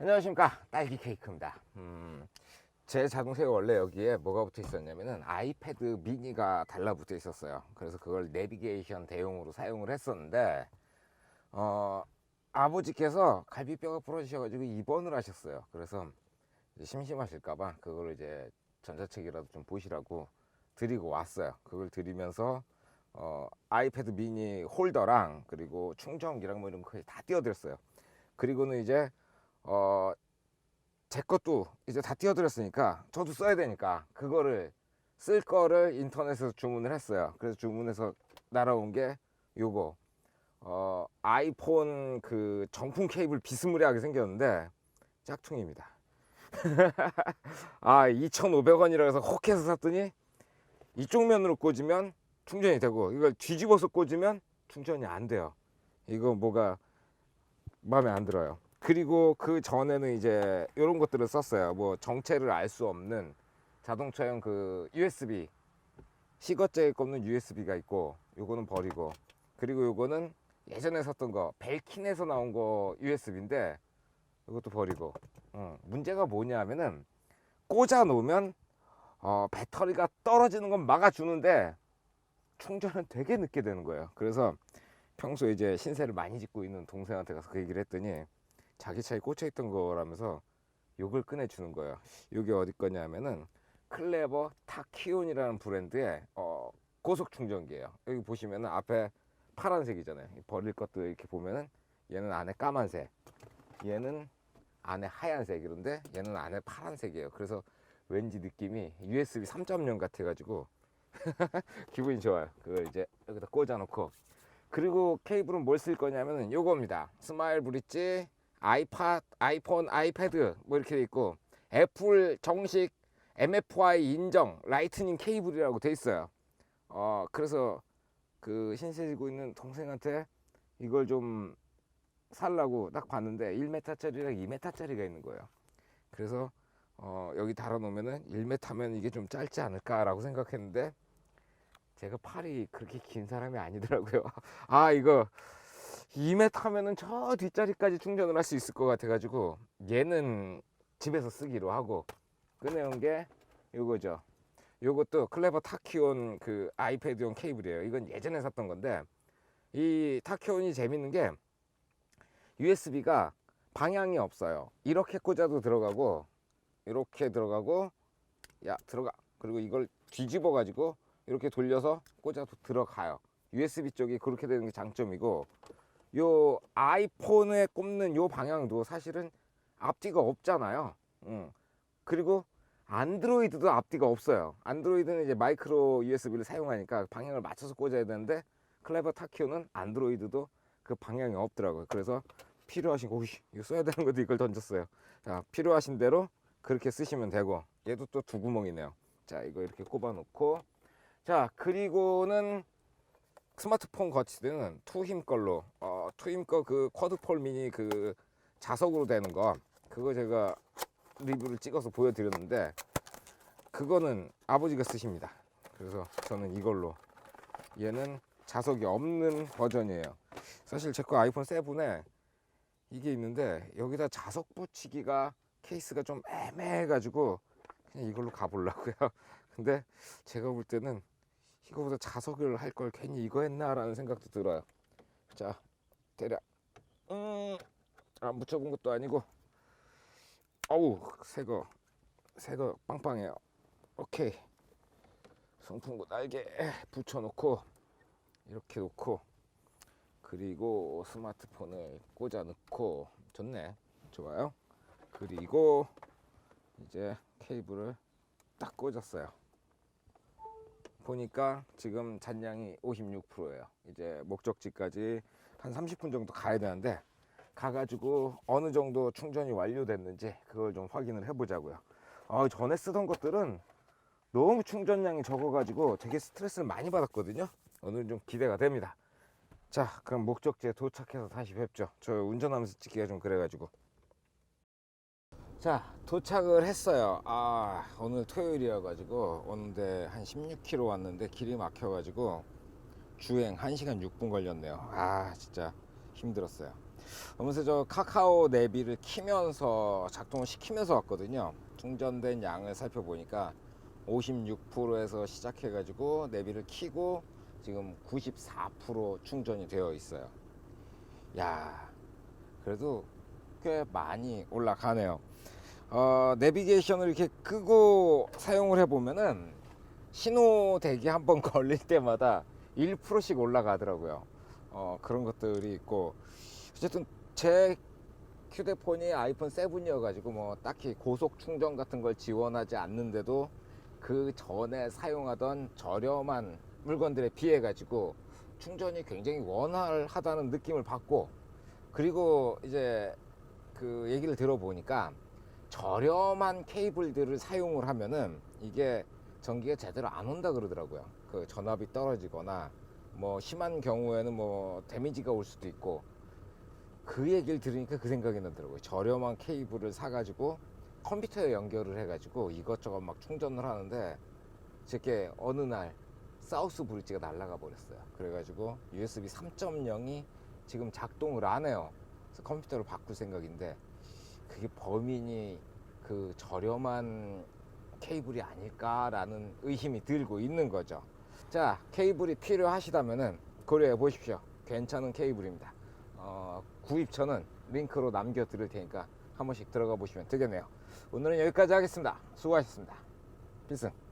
안녕하십니까. 딸기 케이크입니다. 음, 제 자동차가 원래 여기에 뭐가 붙어 있었냐면은 아이패드 미니가 달라붙어 있었어요. 그래서 그걸 내비게이션 대용으로 사용을 했었는데 어, 아버지께서 갈비뼈가 부러지셔가지고 입원을 하셨어요. 그래서 심심하실까봐 그걸 이제 전자책이라도 좀 보시라고 드리고 왔어요. 그걸 드리면서 어, 아이패드 미니 홀더랑 그리고 충전기랑 뭐 이런 거 거의 다 띄워드렸어요. 그리고는 이제 어, 제 것도 이제 다 띄워드렸으니까 저도 써야 되니까 그거를 쓸 거를 인터넷에서 주문을 했어요. 그래서 주문해서 날아온 게 요거 어, 아이폰 그 정품 케이블 비스무리하게 생겼는데 짝퉁입니다. 아 2,500원이라 해서 혹 해서 샀더니 이쪽 면으로 꽂으면 충전이 되고 이걸 뒤집어서 꽂으면 충전이 안 돼요. 이거 뭐가 마음에 안 들어요. 그리고 그 전에는 이제 이런 것들을 썼어요. 뭐 정체를 알 수 없는 자동차용 그 USB 시거제에 꼽는 USB가 있고 요거는 버리고 그리고 요거는 예전에 샀던 거 벨킨에서 나온 거 USB인데 이것도 버리고 어, 문제가 뭐냐면은 꽂아 놓으면 어, 배터리가 떨어지는 건 막아주는데 충전은 되게 늦게 되는 거예요. 그래서 평소에 이제 신세를 많이 짓고 있는 동생한테 가서 그 얘기를 했더니 자기 차에 꽂혀 있던 거라면서 욕을 꺼내주는 거예요. 이게 어디 거냐면은 클레버 타키온이라는 브랜드의 어, 고속 충전기예요. 여기 보시면은 앞에 파란색이잖아요. 이 버릴 것도 이렇게 보면은 얘는 안에 까만색, 얘는 안에 하얀색 이런데 얘는 안에 파란색이에요. 그래서 왠지 느낌이 USB 3.0 같아가지고 기분이 좋아요. 그걸 이제 여기다 꽂아놓고 그리고 케이블은 뭘 쓸 거냐면은 요겁니다. 스마일 브릿지, 아이팟, 아이폰, 아이패드 뭐 이렇게 돼 있고 애플 정식 MFI 인정 라이트닝 케이블이라고 돼 있어요. 어 그래서 그 신세 지고 있는 동생한테 이걸 좀 살라고 딱 봤는데 1m짜리랑 2m짜리가 있는 거예요. 그래서 어 여기 달아놓으면은 1m면 이게 좀 짧지 않을까라고 생각했는데 제가 팔이 그렇게 긴 사람이 아니더라고요. 아 이거 2m 하면은 저 뒷자리까지 충전을 할 수 있을 것 같아가지고 얘는 집에서 쓰기로 하고 꺼내온 게 요거죠. 요것도 클레버 타키온 그 아이패드용 케이블이에요. 이건 예전에 샀던 건데 이 타키온이 재밌는 게 USB가 방향이 없어요. 이렇게 꽂아도 들어가고 이렇게 들어가고 야 들어가 그리고 이걸 뒤집어 가지고 이렇게 돌려서 꽂아도 들어가요. USB 쪽이 그렇게 되는 게 장점이고 요 아이폰에 꼽는 요 방향도 사실은 앞뒤가 없잖아요. 음. 그리고 안드로이드도 앞뒤가 없어요. 안드로이드는 이제 마이크로 USB를 사용하니까 방향을 맞춰서 꽂아야 되는데 클레버 타키오는 안드로이드도 그 방향이 없더라고요. 그래서 필요하신 거, 이거 써야 되는 것도 이걸 던졌어요. 자, 필요하신 대로 그렇게 쓰시면 되고 얘도 또 두 구멍이네요. 자, 이거 이렇게 꼽아 놓고 자, 그리고는 스마트폰 거치대는 투힘 걸로 어, 투힘 거 그 쿼드폴 미니 그 자석으로 되는 거 그거 제가 리뷰를 찍어서 보여드렸는데 그거는 아버지가 쓰십니다. 그래서 저는 이걸로 얘는 자석이 없는 버전이에요. 사실 제 거 아이폰 7에 이게 있는데 여기다 자석 붙이기가 케이스가 좀 애매해 가지고 그냥 이걸로 가보려고요. 근데 제가 볼 때는 이거보다 자석을 할 걸 괜히 이거 했나라는 생각도 들어요. 자, 대략 음, 안 붙여본 것도 아니고, 어우, 새거, 새거 빵빵해요. 오케이, 송풍구 날개 붙여놓고 이렇게 놓고 그리고 스마트폰을 꽂아 넣고 좋네, 좋아요. 그리고 이제 케이블을 딱 꽂았어요. 보니까 지금 잔량이 56%예요. 이제 목적지까지 한 30분 정도 가야 되는데 가가지고 어느 정도 충전이 완료됐는지 그걸 좀 확인을 해보자고요. 아, 전에 쓰던 것들은 너무 충전량이 적어가지고 되게 스트레스를 많이 받았거든요. 오늘 좀 기대가 됩니다. 자, 그럼 목적지에 도착해서 다시 뵙죠. 저 운전하면서 찍기가 좀 그래가지고. 자 도착을 했어요 아 오늘 토요일이어 가지고 오는데 한 16km 왔는데 길이 막혀 가지고 주행 1시간 6분 걸렸네요 아 진짜 힘들었어요 그러면서 저 카카오 내비를 키면서 작동을 시키면서 왔거든요. 충전된 양을 살펴보니까 56%에서 시작해 가지고 내비를 키고 지금 94% 충전이 되어 있어요. 야, 그래도 꽤 많이 올라가네요. 어, 내비게이션을 이렇게 끄고 사용을 해보면은 신호 대기 한 번 걸릴 때마다 1%씩 올라가더라고요. 어, 그런 것들이 있고 어쨌든 제 휴대폰이 아이폰 7이어가지고 뭐 딱히 고속 충전 같은 걸 지원하지 않는데도 그 전에 사용하던 저렴한 물건들에 비해 가지고 충전이 굉장히 원활하다는 느낌을 받고 그리고 이제 그 얘기를 들어보니까 저렴한 케이블들을 사용을 하면은 이게 전기가 제대로 안 온다 그러더라고요. 그 전압이 떨어지거나 뭐 심한 경우에는 뭐 데미지가 올 수도 있고 그 얘기를 들으니까 그 생각이 나더라고요. 저렴한 케이블을 사가지고 컴퓨터에 연결을 해가지고 이것저것 막 충전을 하는데 제게 어느 날 사우스 브릿지가 날아가 버렸어요. 그래가지고 USB 3.0이 지금 작동을 안 해요. 컴퓨터를 바꿀 생각인데 그게 범인이 그 저렴한 케이블이 아닐까라는 의심이 들고 있는 거죠. 자, 케이블이 필요하시다면은 고려해 보십시오. 괜찮은 케이블입니다. 어, 구입처는 링크로 남겨 드릴 테니까 한 번씩 들어가 보시면 되겠네요. 오늘은 여기까지 하겠습니다. 수고하셨습니다. 필승.